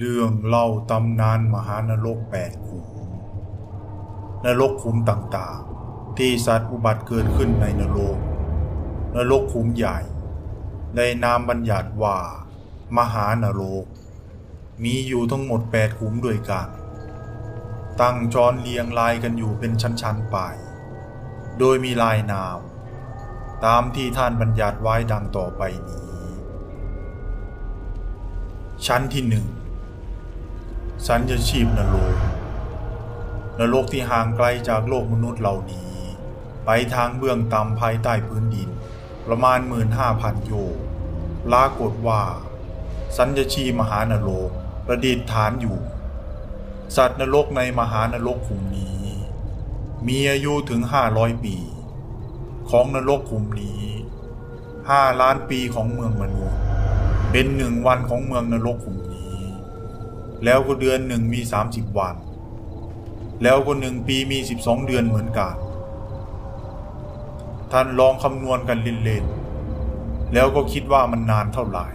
เรื่องเล่าตำนานมหานรกแปดขุมนรกขุมต่างๆ ที่สัตว์อุบัติเกิดขึ้นในนรก นรกขุมใหญ่ ในนามบัญญัติว่า มหานรก มีอยู่ทั้งหมดแปดขุมด้วยกัน ตั้งจรเรียงรายกันอยู่เป็นชั้นๆไป โดยมีลายนาม ตามที่ท่านบัญญัติไว้ดังต่อไปนี้ ชั้นที่หนึ่ง สัญญชีพนรกนรกที่ห่างไกลจากโลกมนุษย์เหล่านี้ ไปทางเบื้องต่ำภายใต้พื้นดิน ประมาณ 15,000 โยชน์ปรากฏว่า สัญญชีมหานรกประดิษฐานอยู่ สัตว์นรกในมหานรกขุมนี้ มีอายุถึง 500 ปี ของนรกขุมนี้ 5 ล้านปีของเมืองมนุษย์ เป็นหนึ่งวันของเมืองนรกขุม แล้วก็เดือนหนึ่งมี 30 วัน แล้วก็หนึ่งปีมี 12 เดือนเหมือนกัน ท่านลองคำนวณกันเล่นๆ แล้วก็คิดว่ามันนานเท่าไหร่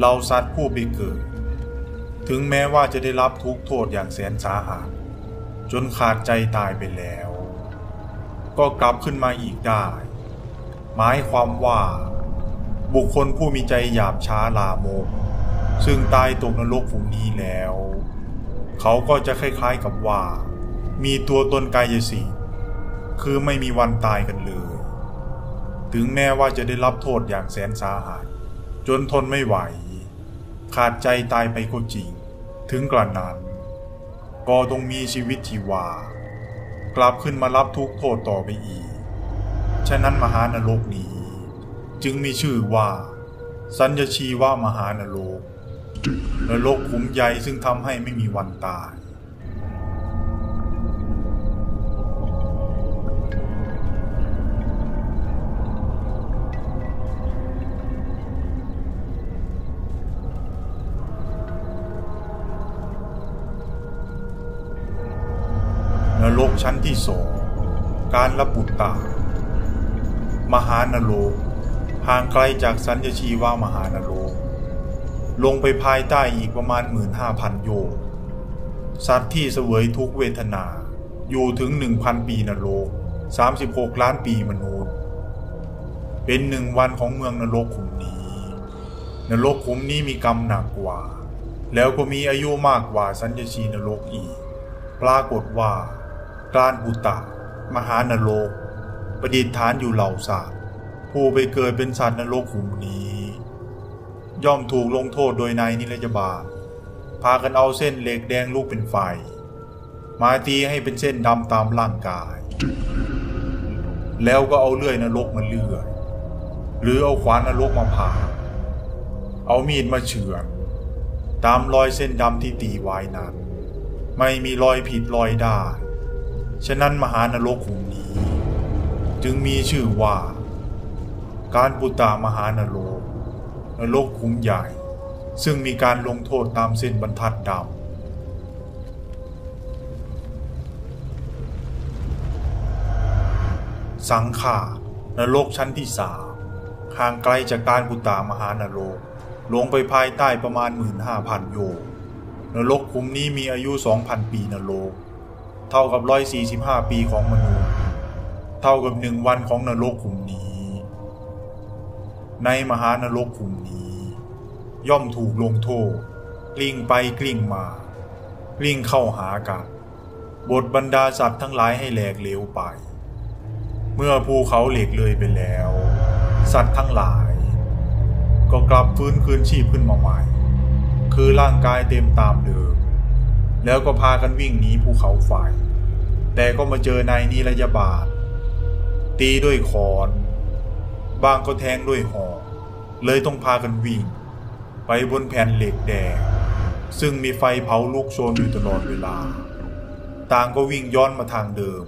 เราสัตว์ผู้ไปเกิด ถึงแม้ว่าจะได้รับทุกโทษอย่างแสนสาหัสจนขาดใจตายไปแล้ว ก็กลับขึ้นมาอีกได้ หมายความว่า บุคคลผู้มีใจหยาบช้าลามก ซึ่งตายตกนรกขุมนี้แล้ว เขาก็จะคล้ายๆกับว่า มีตัวตนกายสิทธิ์คือไม่มีวันตายกันเลย ถึงแม้ว่าจะได้รับโทษอย่างแสนสาหัส จนทนไม่ไหว ขาดใจตายไปก็จริง ถึงกระนั้น ก็ต้องมีชีวิตที่ว่ากลับขึ้นมารับทุกโทษต่อไปอีก ฉะนั้นมหานรกนี้ จึงมีชื่อว่า สัญญชีวามหานรก นรกขุมใหญ่ซึ่งทำให้ไม่มีวันตายนรกชั้นที่สองการระบุตามหานรกห่างไกลจากสัญญชีวามหานรก ลงไปภายใต้อีกประมาณ 15,000 โยชน์สัตว์ที่เสวยทุกเวทนา อยู่ถึง 1,000 ปีนรก 36 ล้านปีมนุษย์ เป็นหนึ่งวันของเมืองนรกขุมนี้ นรกขุมนี้มีกรรมหนักกว่า แล้วก็มีอายุมากกว่าสัญญชีนรกอีก ปรากฏว่า กลารบุตะ มหานรก ประดิษฐานอยู่เหล่าสัตว์ผู้ไปเกิดเป็นสัตว์นรกขุมนี้ ย่อมถูกลงโทษโดยนายนิรยาบาลพากันเอาเส้นเหล็กแดงลูกเป็นไฟ มาตีให้เป็นเส้นดำตามร่างกาย แล้วก็เอาเลื่อยนรกมาเลื่อย หรือเอาขวานนรกมาผ่า เอามีดมาเฉือนตามรอยเส้นดำที่ตีไว้นั้น ไม่มีรอยผิดรอยได้ ฉะนั้นมหานรกขุมนี้ จึงมีชื่อว่า การปุตตามหานรก นรกขุมใหญ่ ซึ่งมีการลงโทษตามเส้นบรรทัดดำสังขานรกชั้นที่สามห่างไกลจากการปุตามหานรก ลงไปภายใต้ประมาณ 15,000 โยชน์นรกขุมนี้มีอายุ 2,000 ปีนรก เท่ากับ 145 ปีของมนุษย์ เท่ากับหนึ่งวันของนรกขุมนี้ ในมหานรกขุมนี้ ย่อมถูกลงโทษ กลิ้งไปกลิ้งมา กลิ้งเข้าหากันบทบรรดาสัตว์ทั้งหลายให้แหลกเหลวไป เมื่อภูเขาเหล็กเลยไปแล้ว สัตว์ทั้งหลาย ก็กลับฟื้นคืนชีพขึ้นมาใหม่ คือร่างกายเต็มตามเดิม แล้วก็พากันวิ่งหนีภูเขาไฟแต่ก็มาเจอนายนิรยาบาลตีด้วยคอน บางก็แทงด้วยหอกเลยต้องพากันวิ่ง ไปบนแผ่นเหล็กแดง ซึ่งมีไฟเผาลุกโชนอยู่ตลอดเวลา ต่างก็วิ่งย้อนมาทางเดิม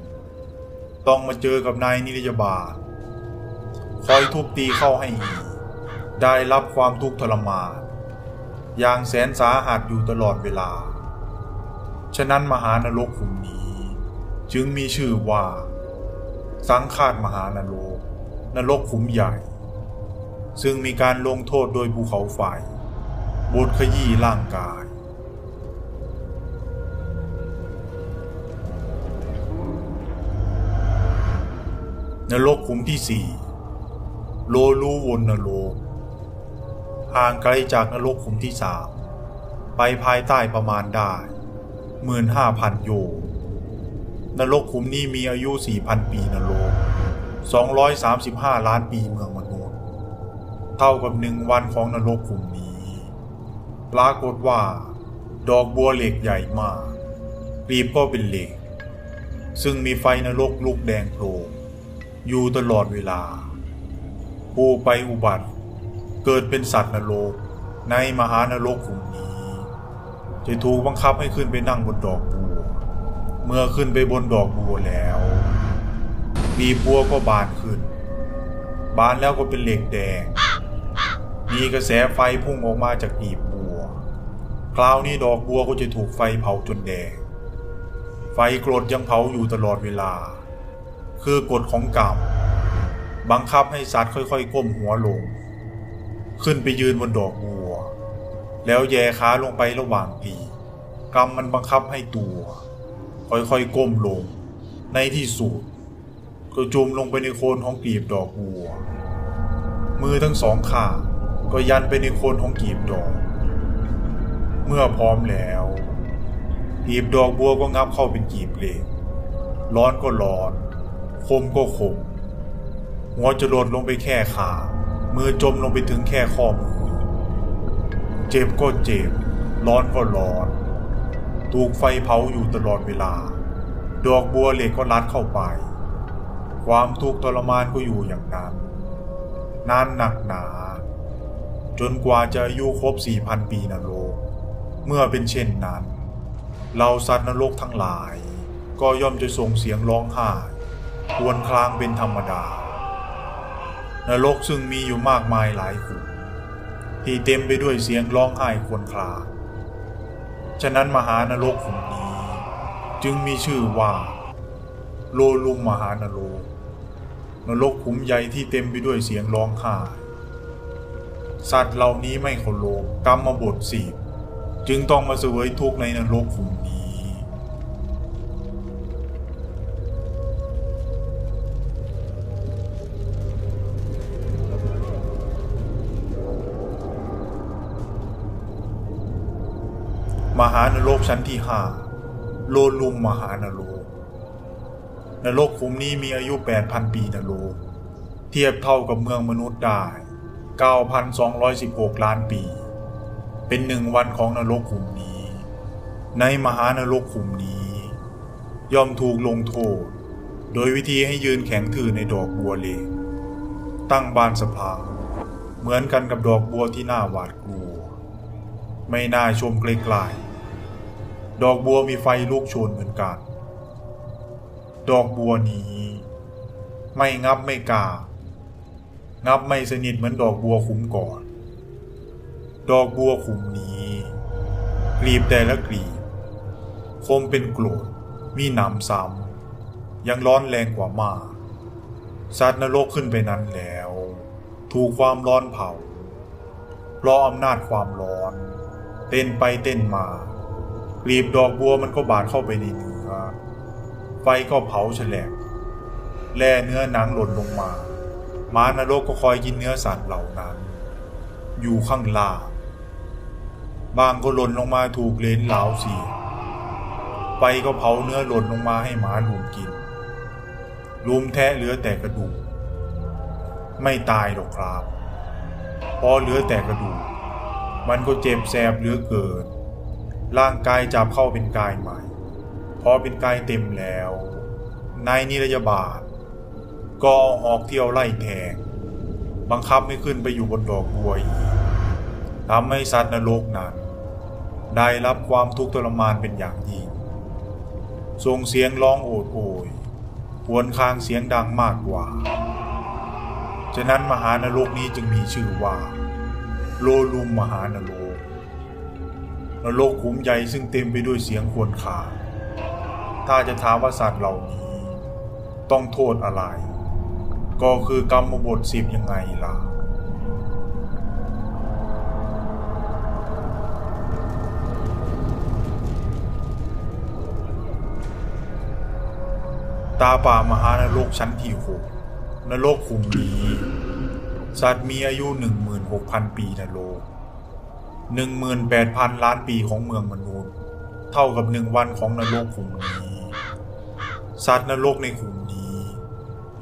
ต้องมาเจอกับนายนิรยาบาลคอยทุบตีเข้าให้อีกได้รับความทุกข์ทรมานอย่างแสนสาหัสอยู่ตลอดเวลา ฉะนั้นมหานรกขุมนี้ จึงมีชื่อว่า สังฆาตมหานรก นรกขุมใหญ่ ซึ่งมีการลงโทษโดยภูเขาไฟบทขยี้ร่างกาย นรกขุมที่สี่โลลูวนนรกห่างไกลจากนรกขุมที่สามไปภายใต้ประมาณได้หมื่นห้าพันโยนรกขุมนี้มีอายุสี่พันปีนรก สองร้อยสามสิบห้าล้านปีเมืองมนุษย์เท่ากับหนึ่งวันของนรกขุมนี้ปรากฏว่า ดอกบัวเหล็กใหญ่มากกลีบก็เป็นเหล็ก ซึ่งมีไฟนรกลุกแดงโผล่อยู่ตลอดเวลา ผู้ไปอุบัติเกิดเป็นสัตว์นรกในมหานรกขุมนี้ จะถูกบังคับให้ขึ้นไปนั่งบนดอกบัว เมื่อขึ้นไปบนดอกบัวแล้ว บีบัวก็บานขึ้น บานแล้วก็เป็นเหล็กแดง มีกระแสไฟพุ่งออกมาจากบีบบัว คราวนี้ดอกบัวก็จะถูกไฟเผาจนแดง ไฟกรดยังเผาอยู่ตลอดเวลา คือกฎของกรรมบังคับให้สัตว์ค่อยๆก้มหัวลง ขึ้นไปยืนบนดอกบัว แล้วแย่ขาลงไประหว่างปีกกรรมมันบังคับให้ตัว ค่อยๆก้มลง ในที่สุด ก็จุมลงไปในโคนของกีบดอกบัว มือทั้งสองข้างก็ยันไปในโคนของกีบดอก เมื่อพร้อมแล้วกีบดอกบัวก็งับเข้าเป็นกีบเหล็กร้อนก็ร้อน คมก็คม หัวจะหลดลงไปแค่ขา มือจมลงไปถึงแค่ข้อมือ เจ็บก็เจ็บ ร้อนก็ร้อน ถูกไฟเผาอยู่ตลอดเวลา ดอกบัวเหล็กก็ลัดเข้าไป ความทุกข์ทรมานก็อยู่อย่างนั้น นานหนักหนา จนกว่าจะอายุครบสี่พันปีนรก เมื่อเป็นเช่นนั้น เราสัตว์นรกทั้งหลาย ก็ย่อมจะส่งเสียงร้องไห้ควรครางเป็นธรรมดา นรกซึ่งมีอยู่มากมายหลายขุมที่เต็มไปด้วยเสียงร้องไห้ควรครางฉะนั้นมหานรกขุมนี้ จึงมีชื่อว่า โลลุมมหานรก นรกขุมใหญ่ที่เต็มไปด้วยเสียงร้องไห้สัตว์เหล่านี้ไม่เคารพกรรมบทสีบจึงต้องมาเสวยทุกข์ในนรกขุมนี้ มหานรกชั้นที่ห้าโลลุมมหานรก นรกขุมนี้มีอายุ 8,000 ปีนรก เทียบเท่ากับเมืองมนุษย์ได้ 9,216 ล้านปี เป็นหนึ่งวันของนรกขุมนี้ ในมหานรกขุมนี้ ย่อมถูกลงโทษ โดยวิธีให้ยืนแข็งทื่อในดอกบัวเหลกตั้งบานสะพาเหมือนกันกับดอกบัวที่น่าหวาดกลัว ไม่น่าชมไกลๆดอกบัวมีไฟลุกโชนเหมือนกัน ดอกบัวนี้ ไม่งับไม่กางับไม่สนิทเหมือนดอกบัวขุมก่อน ดอกบัวขุมนี้กลีบแต่ละกลีบ คมเป็นโกรธมีหนำซ้ำยังร้อนแรงกว่ามากสัตว์นรกขึ้นไปนั้นแล้ว ถูกความร้อนเผาเพราะอำนาจความร้อน เต้นไปเต้นมา กลีบดอกบัวมันก็บาดเข้าไปในเนื้อ ฟก็เผาแฉลบแล่เนื้อหนังหล่นลงมาหมานรกก็คอยกินเนื้อสัตว์เหล่านั้น อยู่ข้างล่างบางก็หล่นลงมาถูกเลนเหลาเสียไฟก็เผาเนื้อหล่นลงมาให้หมาลุมกินลุมแทะเหลือแต่กระดูก ไม่ตายหรอกครับ พอเหลือแต่กระดูก มันก็เจ็บแสบเหลือเกิน ร่างกายจับเข้าเป็นกายใหม่ อเป็นกายเต็มแล้ว นายนิรยาบาลก็เอาหอกเที่ยวไล่แทง บังคับไม่ขึ้นไปอยู่บนดอกบัวอีกทำให้สัตว์นรกนั้น ได้รับความทุกข์ทรมานเป็นอย่างยิ่ง ส่งเสียงร้องโอดโอยควนคางเสียงดังมากกว่า ฉะนั้นมหานรกนี้จึงมีชื่อว่า โลลุมมหานรกนรกขุมใหญ่ซึ่งเต็มไปด้วยเสียงควญคาง ถ้าจะถามว่าสัตว์เหล่านี้ต้องโทษอะไร ก็คือกรรมบทสิบยังไงล่ะตาป่ามหานรกชั้นที่หกนรกขุมนี้สัตว์มีอายุหนึ่งหมื่นหกพันปีนรกหนึ่งหมื่นแปดพันล้านปีของเมืองมนุษย์ เท่ากับหนึ่งวันของนรกขุมนี้ สัตว์นรกในขุมนี้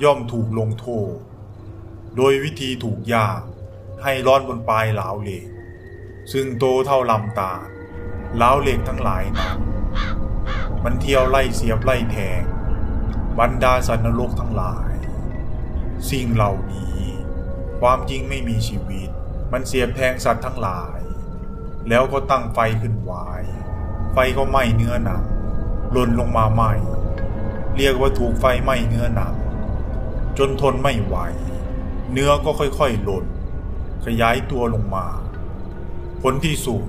ย่อมถูกลงโทษ โดยวิธีถูกยางให้ร้อนบนปลายเหลาเหล็ก ซึ่งโตเท่าลำตาเหลาเหล็กทั้งหลายนั้นมันเที่ยวไล่เสียบไล่แทง บรรดาสัตว์นรกทั้งหลาย สิ่งเหล่านี้ ความจริงไม่มีชีวิต มันเสียบแทงสัตว์ทั้งหลาย แล้วก็ตั้งไฟขึ้นไว้ไฟก็ไหม้เนื้อหนังหล่นลงมาไหม้ เรียกว่าถูกไฟไหม้เนื้อหนังจนทนไม่ไหว เนื้อก็ค่อยๆหล่นขยายตัวลงมา ผลที่สุด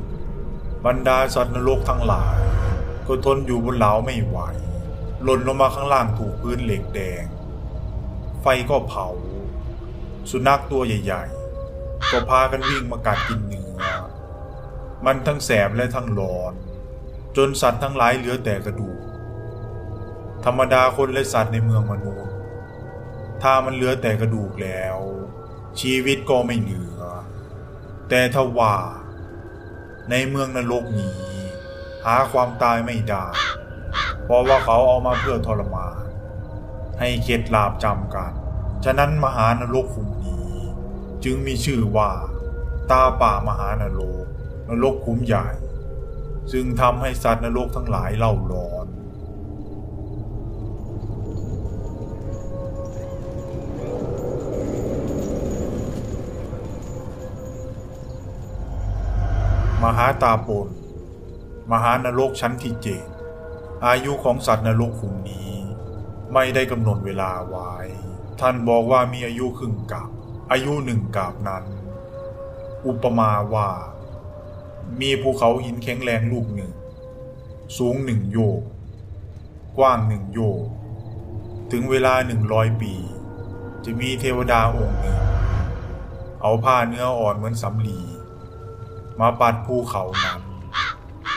บรรดาสัตว์นรกทั้งหลาย ก็ทนอยู่บนเหลาไม่ไหว หล่นลงมาข้างล่างถูกพื้นเหล็กแดง ไฟก็เผา สุนัขตัวใหญ่ๆ ก็พากันวิ่งมากัดกินเนื้อ มันทั้งแสบและทั้งร้อน จนสัตว์ทั้งหลายเหลือแต่กระดูก ธรรมดาคนและสัตว์ในเมืองมนุษย์ ถ้ามันเหลือแต่กระดูกแล้ว ชีวิตก็ไม่เหลือ แต่ถ้าว่า ในเมืองนรกนี้ หาความตายไม่ได้ เพราะว่าเขาเอามาเพื่อทรมาน ให้เข็ดลาบจำกัน ฉะนั้นมหานรกขุมนี้ จึงมีชื่อว่า ตาป่ามหานรกนรกขุมใหญ่ ซึ่งทำให้สัตว์นรกทั้งหลายเล่าร้อน มหาตาปนมหานรกชั้นที่เจ็ดอายุของสัตว์นรกขุมนี้ ไม่ได้กำหนดเวลาไว้ ท่านบอกว่ามีอายุครึ่งกับ อายุหนึ่งกับนั้น อุปมาว่า มีภูเขาหินแข็งแรงลูกหนึ่ง สูงหนึ่งโยก กว้างหนึ่งโยก ถึงเวลาหนึ่งร้อยปี จะมีเทวดาองค์หนึ่ง เอาผ้าเนื้ออ่อนเหมือนสำลี มาปัดภูเขานั้น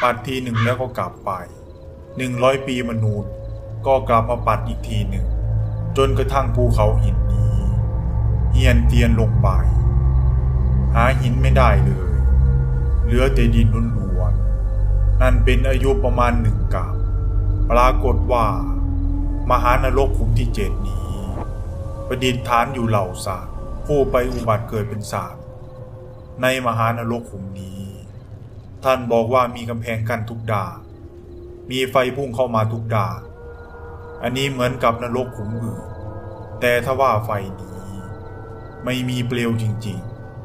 ปัดทีหนึ่งแล้วก็กลับไปหนึ่งร้อยปีมนุษย์ ก็กลับมาปัดอีกทีหนึ่ง จนกระทั่งภูเขาหินนี้เหียนเตียนลงไป หาหินไม่ได้เลย เหลือแต่ดินล้วนๆนั่นเป็นอายุประมาณหนึ่งกับ ปรากฏว่า มหานรกขุมที่เจ็ดนี้ ประดิษฐานอยู่เหล่าสัตว์ผู้ไปอุบัติเกิดเป็นสัตว ในมหานรกขุมนี้ ท่านบอกว่ามีกำแพงกั้นทุกดามีไฟพุ่งเข้ามาทุกดาอันนี้เหมือนกับนรกขุมอื่น แต่ถ้าว่าไฟนี้ ไม่มีเปลวจริง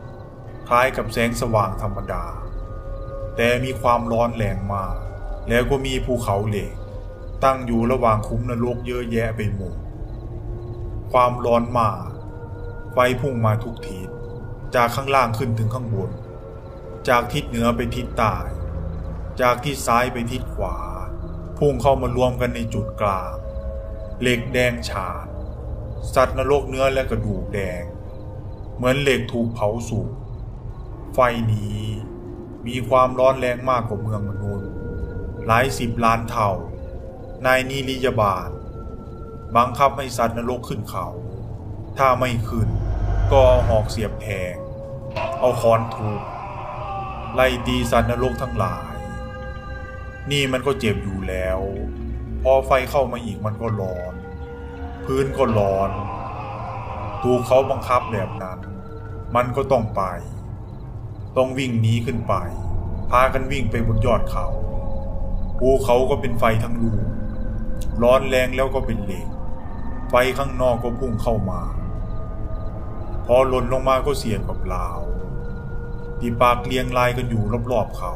ๆ คล้ายกับแสงสว่างธรรมดา แต่มีความร้อนแรงมาก แล้วก็มีภูเขาเหล็ก ตั้งอยู่ระหว่างคุ้มนรกเยอะแยะไปหมด ความร้อนมาก ไฟพุ่งมาทุกทิศ จากข้างล่างขึ้นถึงข้างบน จากทิศเหนือไปทิศใต้ จากทิศซ้ายไปทิศขวา พุ่งเข้ามารวมกันในจุดกลาง เหล็กแดงฉานสัตว์นรกเนื้อและกระดูกแดง เหมือนเหล็กถูกเผาสุก ไฟนี้มีความร้อนแรงมากกว่าเมืองมนุษย์ หลายสิบล้านเท่า นายนิริยบาลบังคับให้สัตว์นรกขึ้นเขา ถ้าไม่ขึ้นก็เอาหอกเสียบแทง เอาค้อนทุบไล่ตีสัตว์นรกทั้งหลาย นี่มันก็เจ็บอยู่แล้ว พอไฟเข้ามาอีกมันก็ร้อน พื้นก็ร้อน ถูกเขาบังคับแบบนั้น มันก็ต้องไป ต้องวิ่งหนีขึ้นไป พากันวิ่งไปบนยอดเขาภูเขาก็เป็นไฟทั้งลูกร้อนแรงแล้วก็เป็นเหล็ก ไฟข้างนอกก็พุ่งเข้ามา พอหล่นลงมาก็เสียดกับลาวที่ปากเลียงลายกันอยู่รอบๆเขา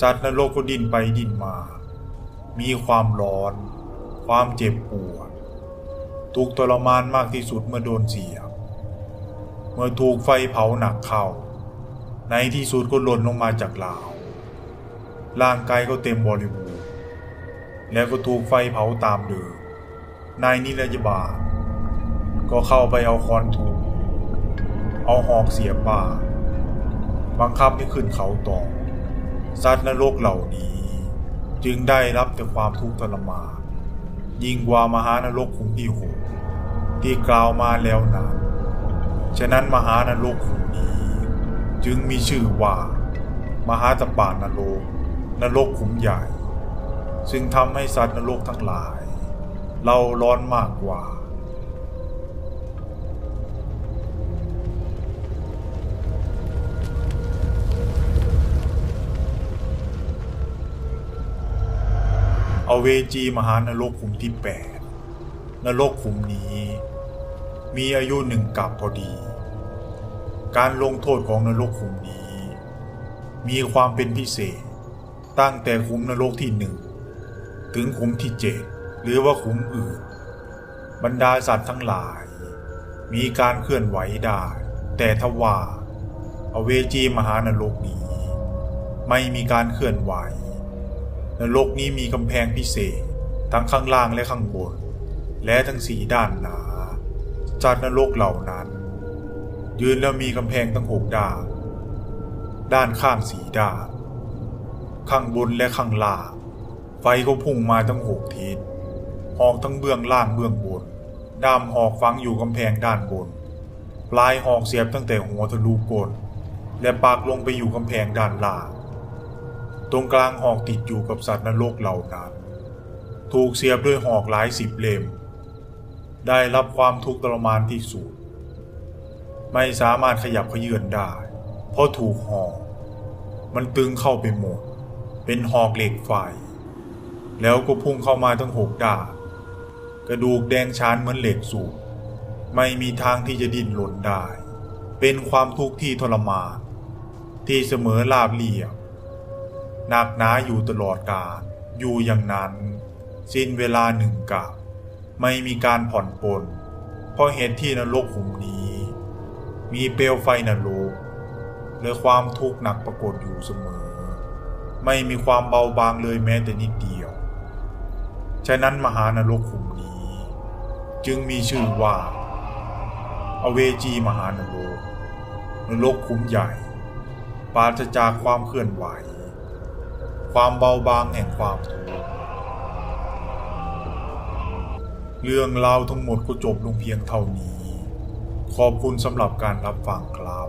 สัตว์นรกก็ดิ้นไปดิ้นมา มีความร้อน ความเจ็บปวดทุกทรมานมากที่สุดเมื่อโดนเสียบ เมื่อถูกไฟเผาหนักเข้า ในที่สุดก็หล่นลงมาจากลาว ร่างกายก็เต็มบริบูรณ์แล้วก็ถูกไฟเผาตามเดิมนายนิรยบาล ก็เข้าไปเอาคอนถูกเอาหอกเสียบบ่า บังคับให้ขึ้นเขาต่อ สัตว์นรกเหล่านี้ จึงได้รับแต่ความทุกข์ทรมานยิ่งกว่ามหานรกขุมที่หกที่กล่าวมาแล้วนั้นฉะนั้นมหานรกขุมนี้ จึงมีชื่อว่า มหาตปานรกนรกขุมใหญ่ ซึ่งทำให้สัตว์นรกทั้งหลาย เราร้อนมากกว่า อเวจีมหานรกขุมที่8นรกขุมนี้ มีอายุหนึ่งกับพอดี การลงโทษของนรกขุมนี้ มีความเป็นพิเศษ ตั้งแต่ขุมนรกที่หนึ่งถึงขุมที่เจ็ดหรือว่าขุมอื่น บรรดาสัตว์ทั้งหลาย มีการเคลื่อนไหวได้ แต่ทว่า อเวจีมหานรกนี้ ไม่มีการเคลื่อนไหว นรกนี้มีกำแพงพิเศษ ทั้งข้างล่างและข้างบน และทั้งสีด้านหนาจัดนรกเหล่านั้น ยืนแล้วมีกำแพงทั้งหกด้าน ด้านข้างสีด้าน ข้างบนและข้างล่าง ไฟก็พุ่งมาทั้งหกทิศหอกทั้งเบื้องล่างเบื้องบนด้ามหอกฝังอยู่กำแพงด้านบน ปลายหอกเสียบตั้งแต่หัวทะลุก้นและปากลงไปอยู่กำแพงด้านล่าง ตรงกลางหอกติดอยู่กับสัตว์นรกเหล่านั้นถูกเสียบด้วยหอกหลายสิบเล่ม ได้รับความทุกข์ทรมานที่สุด ไม่สามารถขยับเขยื้อนได้ เพราะถูกหอก มันตึงเข้าไปหมด เป็นหอกเหล็กไฟ แล้วก็พุ่งเข้ามาทั้งหกด้านกระดูกแดงชานเหมือนเหล็กสูบไม่มีทางที่จะดิ้นหล่นได้ เป็นความทุกข์ที่ทรมานที่เสมอลาบเรียบ หนักหนาอยู่ตลอดกาลอยู่อย่างนั้น สิ้นเวลาหนึ่งกับไม่มีการผ่อนปลนเพราะเหตุที่นรกขุมนี้ มีเปลวไฟนรกและความทุกข์หนักปรากฏอยู่เสมอ ไม่มีความเบาบางเลยแม้แต่นิดเดียว ฉะนั้นมหานรกขุมนี้ จึงมีชื่อว่า อเวจีมหานรกนรกขุมใหญ่ ปราศจากความเคลื่อนไหว ความเบาบางแห่งความทุกข์เรื่องราวทั้งหมดก็จบลงเพียงเท่านี้ ขอบคุณสำหรับการรับฟังครับ